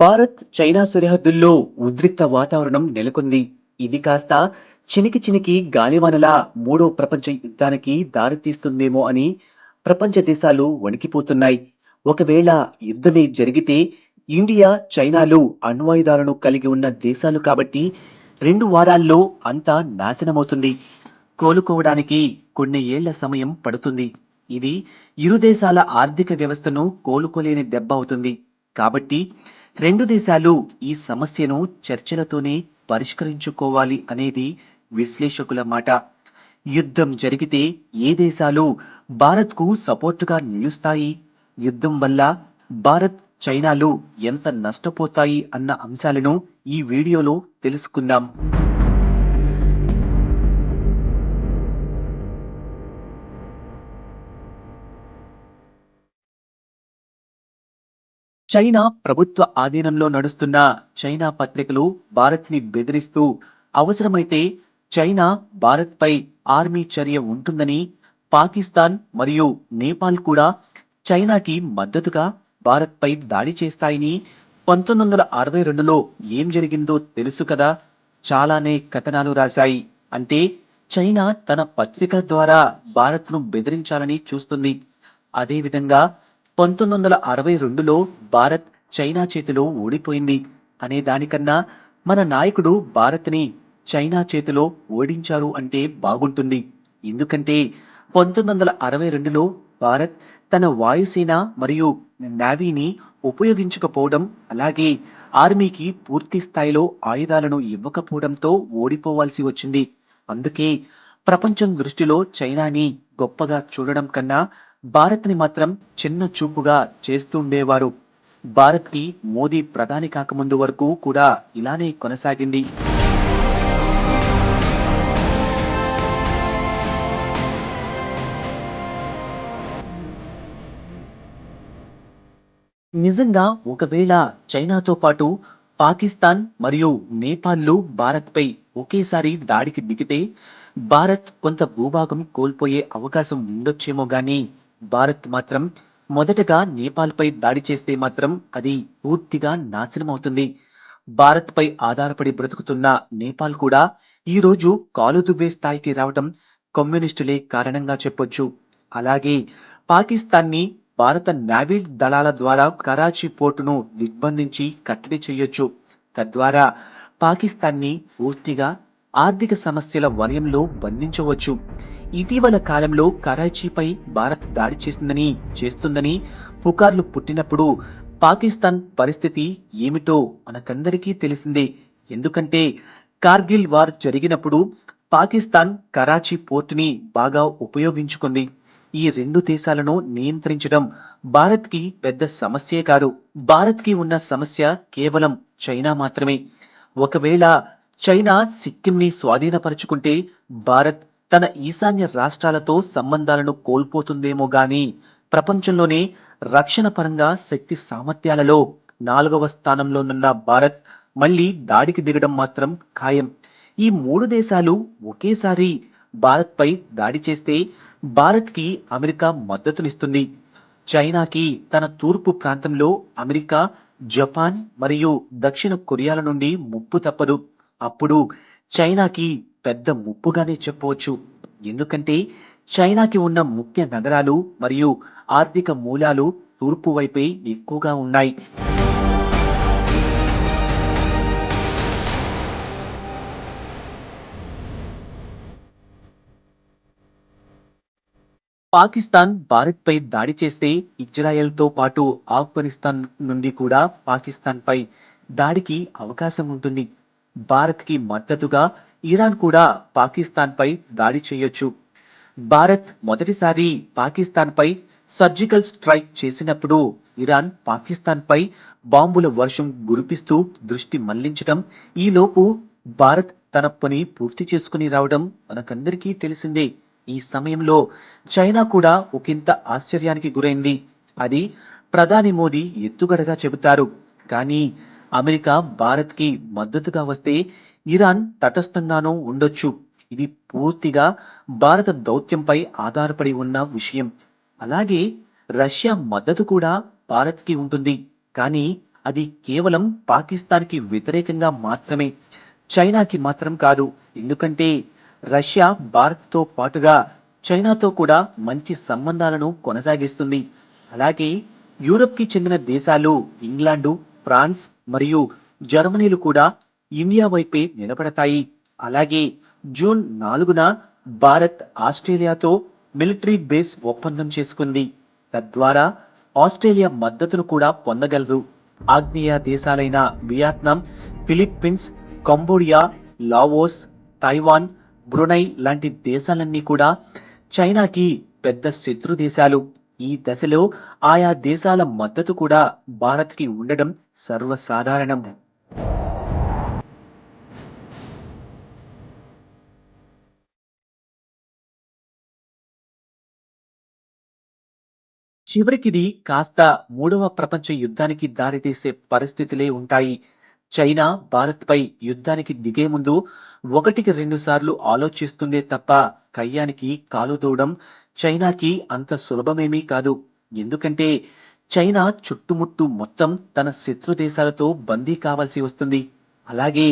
Bharat China సరిహద్దుల్లో ఉద్రిక్త వాతావరణం నెలకొంది. ఇది కాస్త చినికి చినికి గాలివానలా మూడో ప్రపంచ యుద్ధానికి దారితీస్తుందేమో అని ప్రపంచ దేశాలు వణికిపోతున్నాయి. ఒకవేళ యుద్ధమే జరిగితే ఇండియా చైనాలు అణ్వాయుధాలను కలిగి ఉన్న దేశాలు కాబట్టి రెండు వారాల్లో అంతా నాశనమవుతుంది. కోలుకోవడానికి కొన్ని ఏళ్ళ సమయం పడుతుంది. ఇది ఇరు దేశాల ఆర్థిక వ్యవస్థను కోలుకోలేని దెబ్బ అవుతుంది. కాబట్టి రెండు దేశాలు ఈ సమస్యను చర్చలతోనే పరిష్కరించుకోవాలి అనేది విశ్లేషకుల మాట. యుద్ధం జరిగితే ఏ దేశాలు భారత్కు సపోర్టుగా నిలుస్తాయి? యుద్ధం వల్ల భారత్ చైనాలు ఎంత నష్టపోతాయి అన్న అంశాలను ఈ వీడియోలో తెలుసుకుందాం. చైనా ప్రభుత్వ ఆధీనంలో నడుస్తున్న చైనా పత్రికలు భారత్ని బెదిరిస్తూ అవసరమైతే చైనా భారత్పై ఆర్మీ చర్య ఉంటుందని పాకిస్తాన్ మరియు నేపాల్ కూడా చైనాకి మద్దతుగా భారత్పై దాడి చేస్తాయని పంతొమ్మిది వందల అరవై రెండులో ఏం జరిగిందో తెలుసు కదా చాలానే కథనాలు రాశాయి. అంటే చైనా తన పత్రికల ద్వారా భారత్ను బెదిరించాలని చూస్తుంది. అదేవిధంగా పంతొమ్మిది వందల అరవై రెండులో భారత్ చైనా చేతిలో ఓడిపోయింది అనే దానికన్నా మన నాయకుడు భారత్ని చైనా చేతిలో ఓడించారు అంటే బాగుంటుంది. ఎందుకంటే పంతొమ్మిది వందల అరవై రెండులో భారత్ తన వాయుసేన మరియు నావీని ఉపయోగించకపోవడం అలాగే ఆర్మీకి పూర్తి స్థాయిలో ఆయుధాలను ఇవ్వకపోవడంతో ఓడిపోవాల్సి వచ్చింది. అందుకే ప్రపంచం దృష్టిలో చైనాని గొప్పగా చూడడం కన్నా భారత్ని మాత్రం చిన్న చూపుగా చేస్తుండేవారు. భారత్కి మోదీ ప్రధాని కాకముందు వరకు కూడా ఇలానే కొనసాగింది. నిజంగా ఒకవేళ చైనాతో పాటు పాకిస్తాన్ మరియు నేపాల్లు భారత్పై ఒకేసారి దాడికి దిగితే భారత్ కొంత భూభాగం కోల్పోయే అవకాశం ఉండొచ్చేమో గానీ భారత్ మాత్రం మొదటగా నేపాల్పై దాడి చేస్తే మాత్రం అది పూర్తిగా నాశనం అవుతుంది భారత్పై ఆధారపడి బ్రతుకుతున్న నేపాల్ కూడా ఈ రోజు కాలు దువ్వే స్థాయికి రావడం కమ్యూనిస్టులే కారణంగా చెప్పొచ్చు. అలాగే పాకిస్తాన్ని భారత నావీ దళాల ద్వారా కరాచీ పోర్టును దిగ్బంధించి కట్టడి చేయొచ్చు. తద్వారా పాకిస్తాన్ని పూర్తిగా ఆర్థిక సమస్యల వలయంలో బంధించవచ్చు. ఇటీవల కాలంలో కరాచీపై భారత్ దాడి చేసిందని చేస్తుందని పుకార్లు పుట్టినప్పుడు పాకిస్తాన్ పరిస్థితి ఏమిటో మనకందరికీ తెలిసిందే. ఎందుకంటే కార్గిల్ వార్ జరిగినప్పుడు పాకిస్తాన్ కరాచీ పోర్టుని బాగా ఉపయోగించుకుంది. ఈ రెండు దేశాలను నియంత్రించడం భారత్కి పెద్ద సమస్యే కాదు. భారత్కి ఉన్న సమస్య కేవలం చైనా మాత్రమే. ఒకవేళ చైనా సిక్కింని స్వాధీనపరుచుకుంటే భారత్ తన ఈశాన్య రాష్ట్రాలతో సంబంధాలను కోల్పోతుందేమో గాని ప్రపంచంలోనే రక్షణ పరంగా శక్తి సామర్థ్యాలలో నాలుగవ స్థానంలోనున్న భారత్ మళ్ళీ దాడికి దిగడం మాత్రం ఖాయం. ఈ మూడు దేశాలు ఒకేసారి భారత్పై దాడి చేస్తే భారత్కి అమెరికా మద్దతునిస్తుంది. చైనాకి తన తూర్పు ప్రాంతంలో అమెరికా జపాన్ మరియు దక్షిణ కొరియాల నుండి ముప్పు తప్పదు. అప్పుడు చైనాకి పెద్ద ముప్పుగానే చెప్పవచ్చు. ఎందుకంటే చైనాకి ఉన్న ముఖ్య నగరాలు మరియు ఆర్థిక మూలాలు తూర్పు వైపే ఎక్కువగా ఉన్నాయి. పాకిస్తాన్ భారత్పై దాడి చేస్తే ఇజ్రాయెల్తో పాటు ఆఫ్ఘనిస్తాన్ నుండి కూడా పాకిస్తాన్పై దాడికి అవకాశం ఉంటుంది. భారత్కి మద్దతుగా ఇరాన్ కూడా పాకిస్తాన్పై దాడి చేయొచ్చు. భారత్ మొదటిసారి పాకిస్తాన్పై సర్జికల్ స్ట్రైక్ చేసినప్పుడు ఇరాన్ పాకిస్తాన్పై బాంబుల వర్షం కురిపిస్తూ దృష్టి మళ్ళించడం ఈలోపు భారత్ తన పని పూర్తి చేసుకుని రావడం మనకందరికీ తెలిసిందే. ఈ సమయంలో చైనా కూడా ఒకంత ఆశ్చర్యానికి గురైంది. అది ప్రధాని మోదీ ఎత్తుగడగా చెబుతారు. కానీ అమెరికా భారత్కి మద్దతుగా వస్తే ఇరాన్ తటస్థంగానూ ఉండొచ్చు. ఇది పూర్తిగా భారత దౌత్యంపై ఆధారపడి ఉన్న విషయం. అలాగే రష్యా మద్దతు కూడా భారత్కి ఉంటుంది. కానీ అది కేవలం పాకిస్తాన్కి వ్యతిరేకంగా మాత్రమే చైనాకి మాత్రం కాదు. ఎందుకంటే రష్యా భారత్తో పాటుగా చైనాతో కూడా మంచి సంబంధాలను కొనసాగిస్తుంది. అలాగే యూరప్కి చెందిన దేశాలు ఇంగ్లాండు ఫ్రాన్స్ మరియు జర్మనీలు కూడా ఇండియా వైపే నిలబడతాయి. అలాగే జూన్ నాలుగున భారత్ ఆస్ట్రేలియాతో మిలిటరీ బేస్ ఒప్పందం చేసుకుంది. తద్వారా ఆస్ట్రేలియా మద్దతును కూడా పొందగలదు. ఆగ్నేయ దేశాలైన Vietnam Philippines Cambodia Laos Taiwan Brunei లాంటి దేశాలన్నీ కూడా చైనాకి పెద్ద శత్రు దేశాలు. ఈ దశలో ఆయా దేశాల మద్దతు కూడా భారత్కి ఉండడం సర్వసాధారణం. చివరికిది కాస్త మూడవ ప్రపంచ యుద్ధానికి దారితీసే పరిస్థితులే ఉంటాయి. చైనా భారత్పై యుద్ధానికి దిగే ముందు ఒకటికి రెండు సార్లు ఆలోచిస్తుందే తప్ప కయ్యానికి కాలు దూడం చైనాకి అంత సులభమేమీ కాదు. ఎందుకంటే చైనా చుట్టుముట్టు మొత్తం తన శత్రు దేశాలతో బందీ కావాల్సి వస్తుంది. అలాగే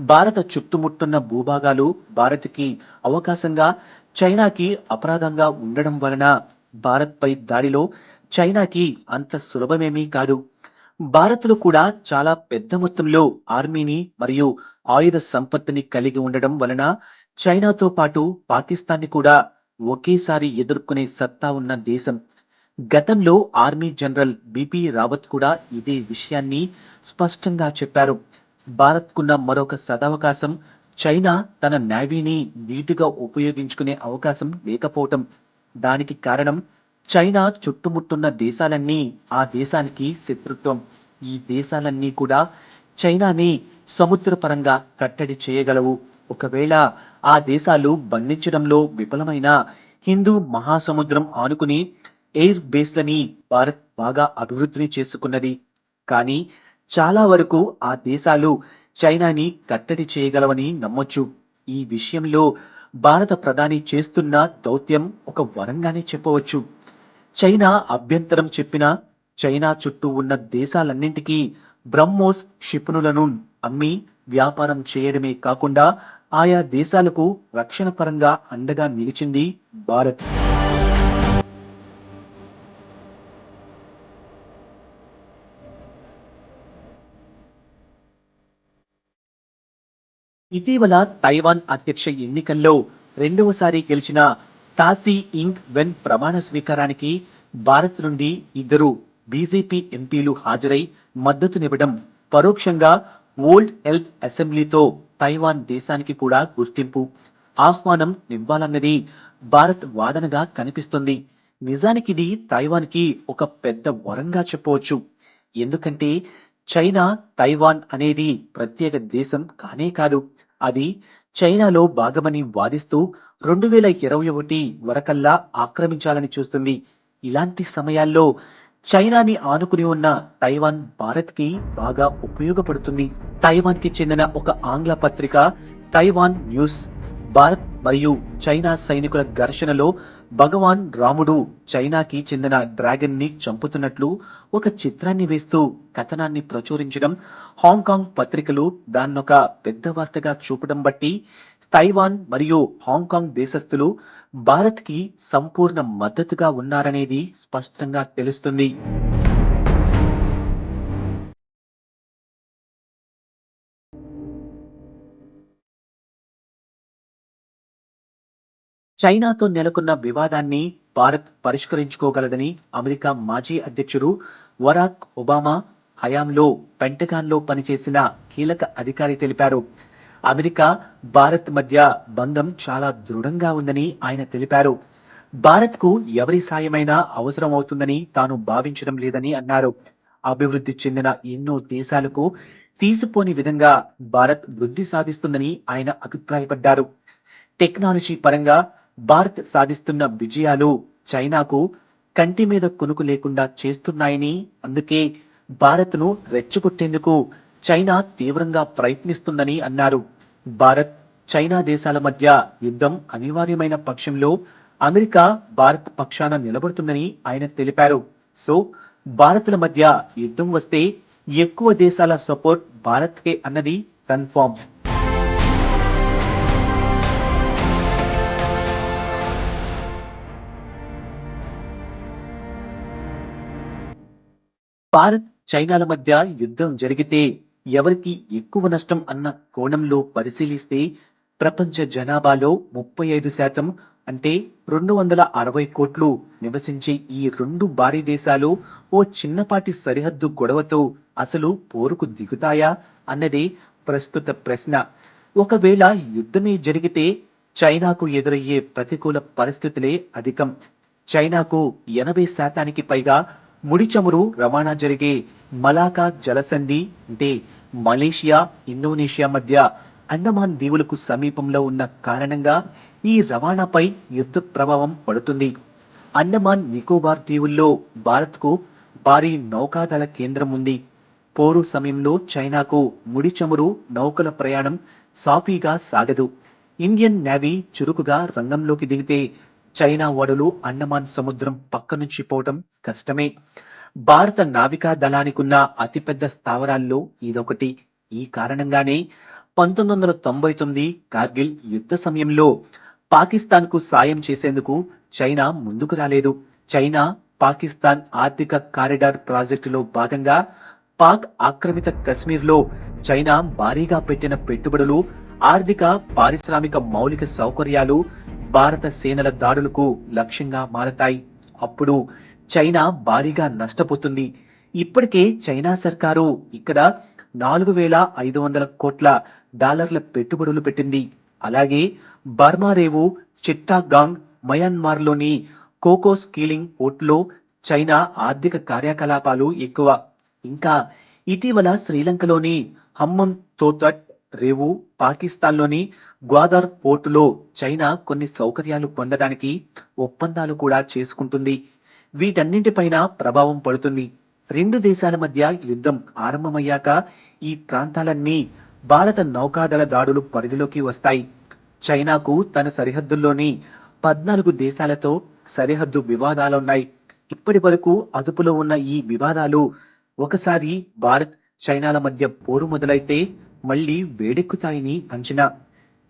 భారత చుట్టుముట్టున్న భూభాగాలు భారత్కి అవకాశంగా చైనాకి అపరాధంగా ఉండడం వలన భారత్పై దాడిలో చైనాకి అంత సులభమేమీ కాదు. భారత్లో కూడా చాలా పెద్ద మొత్తంలో ఆర్మీని మరియు ఆయుధ సంపత్తిని కలిగి ఉండడం వలన చైనాతో పాటు పాకిస్తాన్ని కూడా ఒకేసారి ఎదుర్కొనే సత్తా ఉన్న దేశం. గతంలో ఆర్మీ జనరల్ బిపి రావత్ కూడా ఇదే విషయాన్ని స్పష్టంగా చెప్పారు. భారత్కున్న మరొక సదవకాశం చైనా తన నేవీని నీటుగా ఉపయోగించుకునే అవకాశం లేకపోవటం. దానికి కారణం చైనా చుట్టుముట్టున్న దేశాలన్నీ ఆ దేశానికి శత్రుత్వం. ఈ దేశాలన్నీ కూడా చైనాని సముద్రపరంగా కట్టడి చేయగలవు. ఒకవేళ ఆ దేశాలు బంధించడంలో విఫలమైన హిందూ మహాసముద్రం ఆనుకుని ఎయిర్ బేస్లని భారత్ బాగా అభివృద్ధిని చేసుకున్నది. కానీ చాలా వరకు ఆ దేశాలు చైనాని కట్టడి చేయగలవని నమ్మొచ్చు. ఈ విషయంలో భారత ప్రధాని చేస్తున్న దౌత్యం ఒక వరంగానే చెప్పవచ్చు. చైనా అభ్యంతరం చెప్పిన చైనా చుట్టూ ఉన్న దేశాలన్నింటికీ బ్రహ్మోస్ క్షిపణులను అమ్మి వ్యాపారం చేయడమే కాకుండా ఆయా దేశాలకు రక్షణ పరంగా అండగా నిలిచింది భారత్. ఇటీవల తైవాన్ అధ్యక్ష ఎన్నికల్లో రెండవసారి గెలిచిన తాసీ ఇంగ్ వెన్ ప్రమాణ స్వీకారానికి భారత్ నుండి ఇద్దరు బీజేపీ ఎంపీలు హాజరై మద్దతునివ్వడం పరోక్షంగా ఓల్డ్ హెల్త్ అసెంబ్లీతో తైవాన్ దేశానికి కూడా గుర్తింపు ఆహ్వానం ఇవ్వాలన్నది భారత్ వాదనగా కనిపిస్తుంది. నిజానికి ఇది తైవాన్కి ఒక పెద్ద వరంగా చెప్పవచ్చు. ఎందుకంటే చైనా తైవాన్ అనేది ప్రత్యేక దేశం కానే కాదు. అది చైనాలో భాగమని వాదిస్తూ రెండు వేల ఇరవై ఒకటి వరకల్లా ఆక్రమించాలని చూస్తుంది. ఇలాంటి సమయాల్లో చైనాని ఆనుకుని ఉన్న తైవాన్ భారత్కి బాగా ఉపయోగపడుతుంది. తైవాన్కి చెందిన ఒక ఆంగ్ల పత్రిక తైవాన్ న్యూస్ భారత్ మరియు చైనా సైనికుల ఘర్షణలో భగవాన్ రాముడు చైనాకి చెందిన డ్రాగన్ని చంపుతున్నట్లు ఒక చిత్రాన్ని వేస్తూ కథనాన్ని ప్రచురించడం హాంకాంగ్ పత్రికలు దాన్నొక పెద్ద వార్తగా చూపడం బట్టి తైవాన్ మరియు హాంకాంగ్ దేశస్థులు భారత్కి సంపూర్ణ మద్దతుగా ఉన్నారనేది స్పష్టంగా తెలుస్తుంది. చైనాతో నెలకొన్న వివాదాన్ని భారత్ పరిష్కరించుకోగలదని అమెరికా మాజీ అధ్యక్షుడు వరాక్ ఒబామా హయాంలో పెంటగాన్లో పనిచేసిన కీలక అధికారి తెలిపారు. అమెరికా భారత్ మధ్య బంధం చాలా దృఢంగా ఉందని ఆయన తెలిపారు. భారత్కు ఎవరి సాయమైనా అవసరం అవుతుందని తాను భావించడం లేదని అన్నారు. అభివృద్ధి చెందిన ఎన్నో దేశాలకు తీసిపోని విధంగా భారత్ వృద్ధి సాధిస్తుందని ఆయన అభిప్రాయపడ్డారు. టెక్నాలజీ పరంగా భారత్ సాధిస్తున్న విజయాలు చైనాకు కంటి మీద కొనుకు లేకుండా చేస్తున్నాయని అందుకే భారత్ను రెచ్చగొట్టేందుకు చైనా తీవ్రంగా ప్రయత్నిస్తుందని అన్నారు. భారత్ చైనా దేశాల మధ్య యుద్ధం అనివార్యమైన పక్షంలో అమెరికా భారత్ పక్షాన నిలబడుతుందని ఆయన తెలిపారు. సో భారత్ల మధ్య యుద్ధం వస్తే ఎక్కువ దేశాల సపోర్ట్ భారత్కే అన్నది కన్ఫామ్. భారత్ చైనాల మధ్య యుద్ధం జరిగితే ఎవరికి ఎక్కువ నష్టం అన్న కోణంలో పరిశీలిస్తే ప్రపంచ జనాభాలో ముప్పై ఐదు శాతం అంటే రెండు వందల అరవై కోట్లు నివసించే ఈ రెండు భారీ దేశాలు ఓ చిన్నపాటి సరిహద్దు గొడవతో అసలు పోరుకు దిగుతాయా అన్నదే ప్రస్తుత ప్రశ్న. ఒకవేళ యుద్ధమే జరిగితే చైనాకు ఎదురయ్యే ప్రతికూల పరిస్థితులే అధికం. చైనాకు ఎనభై శాతానికి పైగా ముడి చమురు రవాణా జరిగే మలాకా జలసంధి అంటే మలేషియా ఇండోనేషియా మధ్య అండమాన్ దీవులకు సమీపంలో ఉన్న కారణంగా ఈ రవాణాపై యుద్ధ ప్రభావం పడుతుంది. అండమాన్ నికోబార్ దీవుల్లో భారత్కు భారీ నౌకాదళ కేంద్రం ఉంది. పోరు సమయంలో చైనాకు ముడి చమురు నౌకల ప్రయాణం సాఫీగా సాగదు. ఇండియన్ నేవీ చురుకుగా రంగంలోకి దిగితే చైనా ఓడలు అండమాన్ సముద్రం పక్క నుంచి పోవటం కష్టమే. భారత నావికా దళానికున్న అతిపెద్ద స్థావరాల్లో ఇదొకటి. ఈ కారణంగానే పంతొమ్మిది వందల తొంభై తొమ్మిది కార్గిల్ యుద్ధ సమయంలో పాకిస్తాన్కు సాయం చేసేందుకు చైనా ముందుకు రాలేదు. చైనా పాకిస్తాన్ ఆర్థిక కారిడార్ ప్రాజెక్టులో భాగంగా పాక్ ఆక్రమిత కశ్మీర్లో చైనా భారీగా పెట్టిన పెట్టుబడులు ఆర్థిక పారిశ్రామిక మౌలిక సౌకర్యాలు భారత సేనల దాడులకు లక్ష్యంగా మారతాయి. అప్పుడు చైనా భారీగా నష్టపోతుంది. ఇప్పటికే చైనా సర్కారు ఇక్కడ నాలుగు వేల ఐదు వందల కోట్ల డాలర్ల పెట్టుబడులు పెట్టింది. అలాగే బర్మా రేవు చిట్టాగాంగ్ మయన్మార్లోని కోకో స్కీలింగ్ పోర్టులో చైనా ఆర్థిక కార్యకలాపాలు ఎక్కువ. ఇంకా ఇటీవల శ్రీలంకలోని హమ్మం తోతట్ రేవు పాకిస్తాన్లోని గ్వాదర్ పోర్టులో చైనా కొన్ని సౌకర్యాలు పొందడానికి ఒప్పందాలు కూడా చేసుకుంటుంది. వీటన్నింటిపైన ప్రభావం పడుతుంది. రెండు దేశాల మధ్య యుద్ధం ఆరంభమయ్యాక ఈ ప్రాంతాలన్నీ భారత నౌకాదళ దాడులు పరిధిలోకి వస్తాయి. చైనాకు తన సరిహద్దుల్లోని పద్నాలుగు దేశాలతో సరిహద్దు వివాదాలున్నాయి. ఇప్పటి వరకు అదుపులో ఉన్న ఈ వివాదాలు ఒకసారి భారత్ చైనాల మధ్య పోరు మొదలైతే మళ్ళీ వేడెక్కుతాయని అంచనా.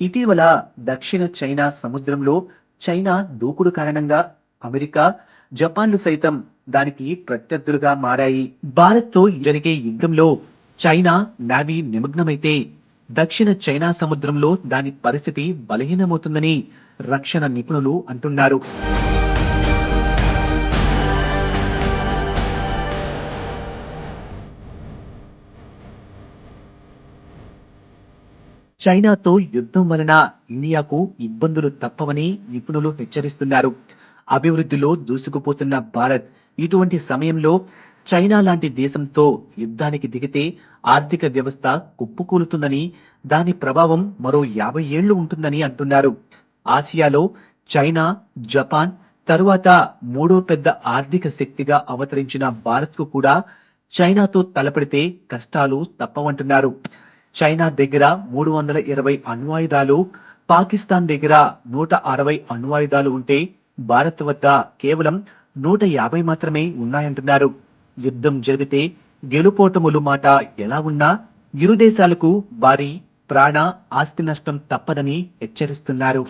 ఇటీవల దక్షిణ చైనా సముద్రంలో చైనా దూకుడు కారణంగా అమెరికా జపాన్లు సైతం దానికి ప్రత్యర్థులుగా మారాయి. భారత్తో జరిగే యుద్ధంలో చైనా నావీ నిమగ్నమైతే దక్షిణ చైనా సముద్రంలో దాని పరిస్థితి బలహీనమవుతుందని రక్షణ నిపుణులు అంటున్నారు. చైనాతో యుద్ధం వలన ఇండియాకు ఇబ్బందులు తప్పవని నిపుణులు హెచ్చరిస్తున్నారు. అభివృద్ధిలో దూసుకుపోతున్న భారత్ ఇటువంటి సమయంలో చైనా లాంటి దేశంతో యుద్ధానికి దిగితే ఆర్థిక వ్యవస్థ కుప్పుకూలుతుందని దాని ప్రభావం మరో యాభై ఏళ్ళు ఉంటుందని అంటున్నారు. ఆసియాలో చైనా జపాన్ తరువాత మూడో పెద్ద ఆర్థిక శక్తిగా అవతరించిన భారత్కు కూడా చైనాతో తలపడితే కష్టాలు తప్పవంటున్నారు. చైనా దగ్గర మూడు వందల ఇరవై అణ్వాయుధాలు పాకిస్తాన్ దగ్గర నూట అరవై అణ్వాయుధాలు ఉంటే భారత్ వద్ద కేవలం నూట యాభై మాత్రమే ఉన్నాయంటున్నారు. యుద్ధం జరిగితే గెలుపోటములు మాట ఎలా ఉన్నా ఇరు దేశాలకు భారీ ప్రాణ ఆస్తి నష్టం తప్పదని హెచ్చరిస్తున్నారు.